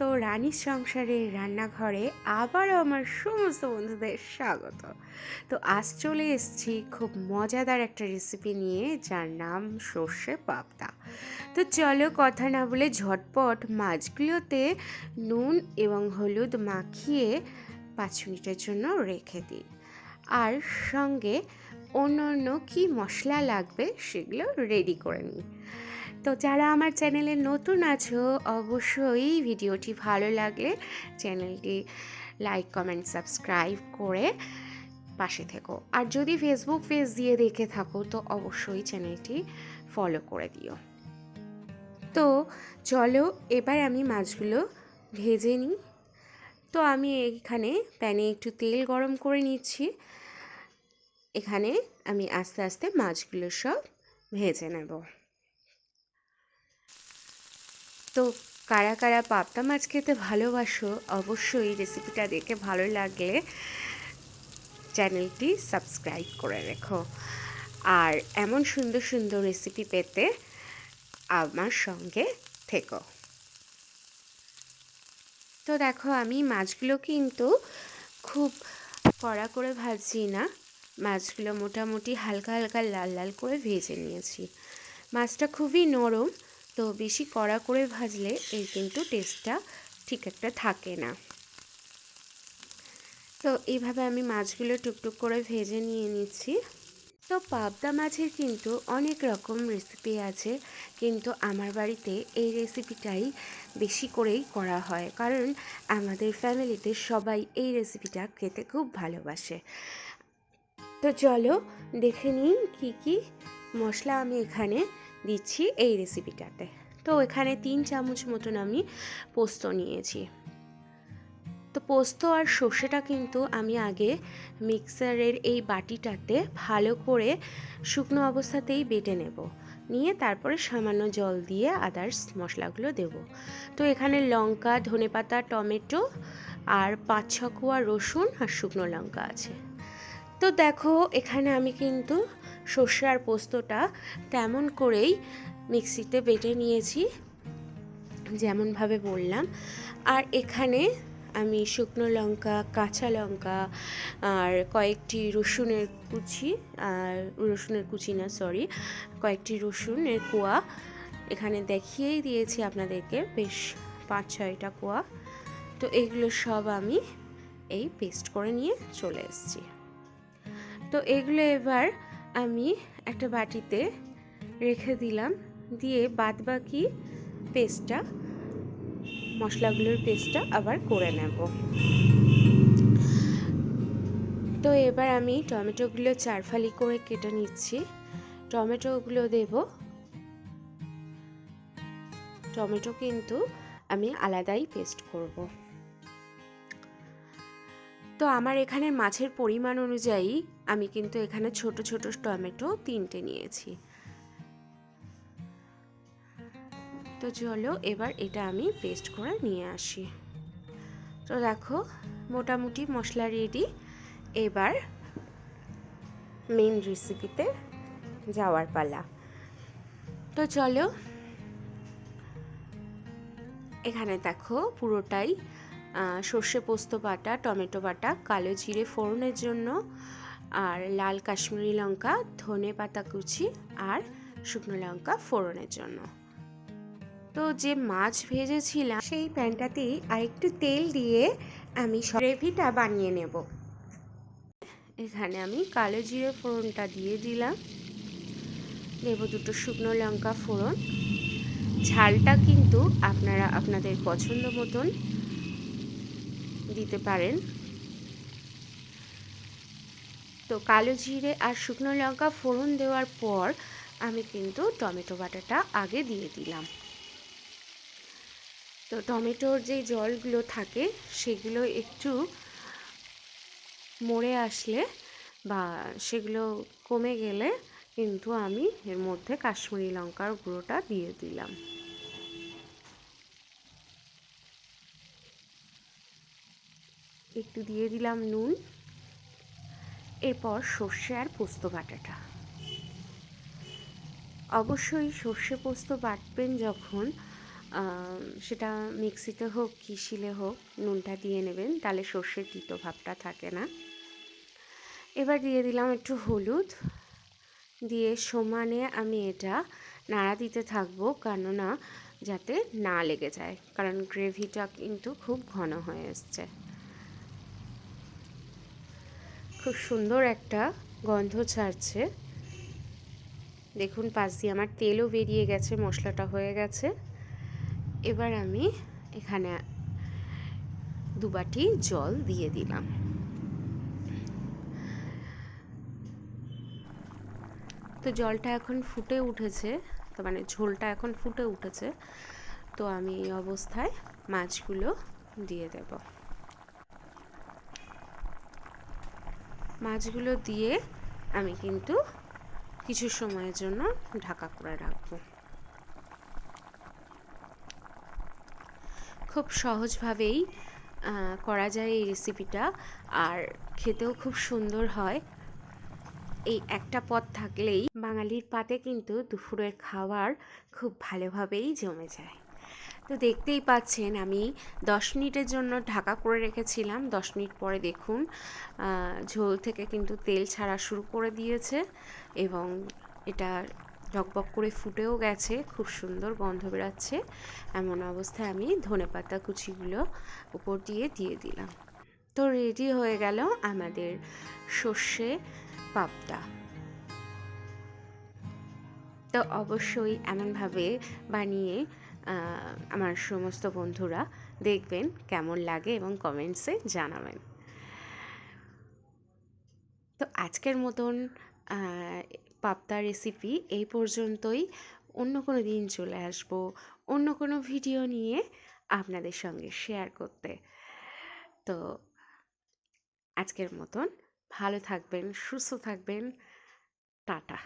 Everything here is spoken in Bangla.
তো রানীর সংসারের রান্নাঘরে আবারও আমার সমস্ত বন্ধুদের স্বাগত। তো আজ চলে এসেছি খুব মজাদার একটা রেসিপি নিয়ে, যার নাম সর্ষে পাবদা। তো চলো কথা না বলে ঝটপট মাছগুলোতে নুন এবং হলুদ মাখিয়ে পাঁচ মিনিটের জন্য রেখে দিই। আর সঙ্গে অন্য অন্য কী মশলা লাগবে সেগুলো রেডি করে নিই। তো যারা আমার চ্যানেলে নতুন আছো, অবশ্যই ভিডিওটি ভালো লাগলে চ্যানেলটি লাইক, কমেন্ট, সাবস্ক্রাইব করে পাশে থেকো। আর যদি ফেসবুক পেজ দিয়ে দেখে থাকো, তো অবশ্যই চ্যানেলটি ফলো করে দিও। তো চলো, এবার আমি মাছগুলো ভেজে নিই। তো আমি এখানে প্যানে একটু তেল গরম করে নিচ্ছি। এখানে আমি আস্তে আস্তে মাছগুলো সব ভেজে নেব। তো কারা কারা পাবদা মাছ খেতে ভালোবাসো অবশ্যই রেসিপিটা দেখে ভালো লাগলে চ্যানেলটি সাবস্ক্রাইব করে রেখো। আর এমন সুন্দর সুন্দর রেসিপি পেতে আমার সঙ্গে থেকো। তো দেখো, আমি মাছগুলো কিন্তু খুব কড়া করে ভাজছি না। মাছগুলো মোটামুটি হালকা হালকা লাল লাল করে ভেজে নিয়েছি। মাছটা খুবই নরম তো বেশি কড়া করে ভাজলে এই কিন্তু টেস্টটা ঠিক একটা থাকে না। তো এইভাবে আমি মাছগুলো টুকটুক করে ভেজে নিয়ে নিচ্ছি। তো পাবদা মাছের কিন্তু অনেক রকম রেসিপি আছে, কিন্তু আমার বাড়িতে এই রেসিপিটাই বেশি করেই করা হয়, কারণ আমাদের ফ্যামিলিতে সবাই এই রেসিপিটা খেতে খুব ভালোবাসে। তো চলো দেখে নিন কী কী মশলা আমি এখানে দিচ্ছি এই রেসিপিটাতে তো এখানে তিন চামচ মতন আমি পোস্ত নিয়েছি। তো পোস্ত আর সর্ষেটা কিন্তু আমি আগে মিক্সারের এই বাটিটাতে ভালো করে শুকনো অবস্থাতেই বেটে নেব। নিয়ে তারপরে সামান্য জল দিয়ে আদার্স মশলাগুলো দেব। তো এখানে লঙ্কা, ধনেপাতা, টমেটো আর পাঁচ ছ রসুন আর শুকনো লঙ্কা আছে। তো দেখো এখানে আমি কিন্তু সর্ষে আর পোস্তটা তেমন করেই মিক্সিতে বেটে নিয়েছি, যেমনভাবে বললাম। আর এখানে আমি শুকনো লঙ্কা, কাঁচা লঙ্কা আর কয়েকটি রসুনের কুচি, আর রসুনের কুচি না সরি কয়েকটি রসুনের কোয়া। এখানে দেখিয়েই দিয়েছি আপনাদেরকে বেশ পাঁচ ছয়টা কোয়া। তো এগুলো সব আমি এই পেস্ট করে নিয়ে চলে এসেছি। তো এগুলো এবার আমি একটা বাটিতে রেখে দিলাম, দিয়ে বাদ বাকি পেস্টটা মশলাগুলোর পেস্টটা আবার করে নেব। তো এবার আমি টমেটোগুলো চারফালি করে কেটে নিচ্ছি। টমেটোগুলো দেব। টমেটো কিন্তু আমি আলাদাই পেস্ট করব। তো আমার এখানে মাছের পরিমাণ অনুযায়ী আমি কিন্তু এখানে ছোট ছোট টমেটো তিনটে নিয়েছি। তো চলো এবার এটা আমি পেস্ট করে নিয়ে আসি। তো দেখো, মোটামুটি মশলা রেডি এবার মেন রেসিপিতে যাওয়ার পালা। তো চলো, এখানে দেখো পুরোটাই সর্ষে পোস্ত বাটা, টমেটো বাটা, কালো জিরে ফোড়নের জন্য, আর লাল কাশ্মীরি লঙ্কা, ধনে পাতা কুচি আর শুকনো লঙ্কা ফোড়নের জন্য। তো যে মাছ ভেজেছিলাম, সেই প্যানটাতেই আরেকটু তেল দিয়ে আমি গ্রেভিটা বানিয়ে নেব। এখানে আমি কালো জিরে ফোড়নটা দিয়ে দিলাম। দেবো দুটো শুকনো লঙ্কা ফোড়ন। ঝালটা কিন্তু আপনারা, আপনাদের পছন্দ মতন দিতে পারেন। তো কালো জিরে আর শুকনো লঙ্কা ফোড়ন দেওয়ার পর আমি কিন্তু টমেটো বাটাটা আগে দিয়ে দিলাম। তো টমেটোর যে জলগুলো থাকে সেগুলো একটু মরে আসলে বা সেগুলো কমে গেলে কিন্তু আমি এর মধ্যে কাশ্মীরি লঙ্কার গুঁড়োটা দিয়ে দিলাম। একটু দিয়ে দিলাম নুন। এরপর সর্ষে আর পোস্ত বাটাটা। অবশ্যই সর্ষে পোস্ত বাটবেন যখন সেটা মিক্সিতে হোক কি শিলে হোক নুনটা দিয়ে নেবেন, তাহলে সর্ষের তিতো ভাবটা থাকে না। এবার দিয়ে দিলাম একটু হলুদ। দিয়ে সমানে আমি এটা নাড়া দিতে থাকব, কেননা যাতে না লেগে যায়, কারণ গ্রেভিটা কিন্তু খুব ঘন হয়ে এসছে। খুব সুন্দর একটা গন্ধ ছাড়ছে। দেখুন, পাশ দিয়ে আমার তেলও বেরিয়ে গেছে, মশলাটা হয়ে গেছে। এবার আমি এখানে দুবাটি জল দিয়ে দিলাম। তো জলটা এখন ফুটে উঠেছে, তো মানে ঝোলটা এখন ফুটে উঠেছে। তো আমি এই অবস্থায় মাছগুলো দিয়ে দেব। মাছগুলো দিয়ে আমি কিন্তু কিছু সময়ের জন্য ঢাকা করে রাখব। খুব সহজভাবেই করা যায় এই রেসিপিটা আর খেতেও খুব সুন্দর হয়। এই একটা পদ থাকলেই বাঙালির পাতে কিন্তু দুপুরের খাবার খুব ভালোভাবেই জমে যায়। তো দেখতেই পাচ্ছেন আমি দশ মিনিটের জন্য ঢাকা করে রেখেছিলাম। দশ মিনিট পরে দেখুন ঝোল থেকে কিন্তু তেল ছাড়া শুরু করে দিয়েছে এবং এটা বক করে ফুটেও গেছে, খুব সুন্দর গন্ধ বেরাচ্ছে। এমন অবস্থায় আমি ধনেপাতা কুচিগুলো উপর দিয়ে দিয়ে দিলাম। তো রেডি হয়ে গেল আমাদের সর্ষে পাবদা। তো অবশ্যই এমনভাবে বানিয়ে আমার সমস্ত বন্ধুরা দেখবেন কেমন লাগে এবং কমেন্টসে জানাবেন। তো আজকের মতন পাবদা রেসিপি এই পর্যন্তই। অন্য কোনো দিন চলে আসব, অন্য কোনো ভিডিও নিয়ে আপনাদের সঙ্গে শেয়ার করতে। তো আজকের মতন ভালো থাকবেন, সুস্থ থাকবেন। টাটা।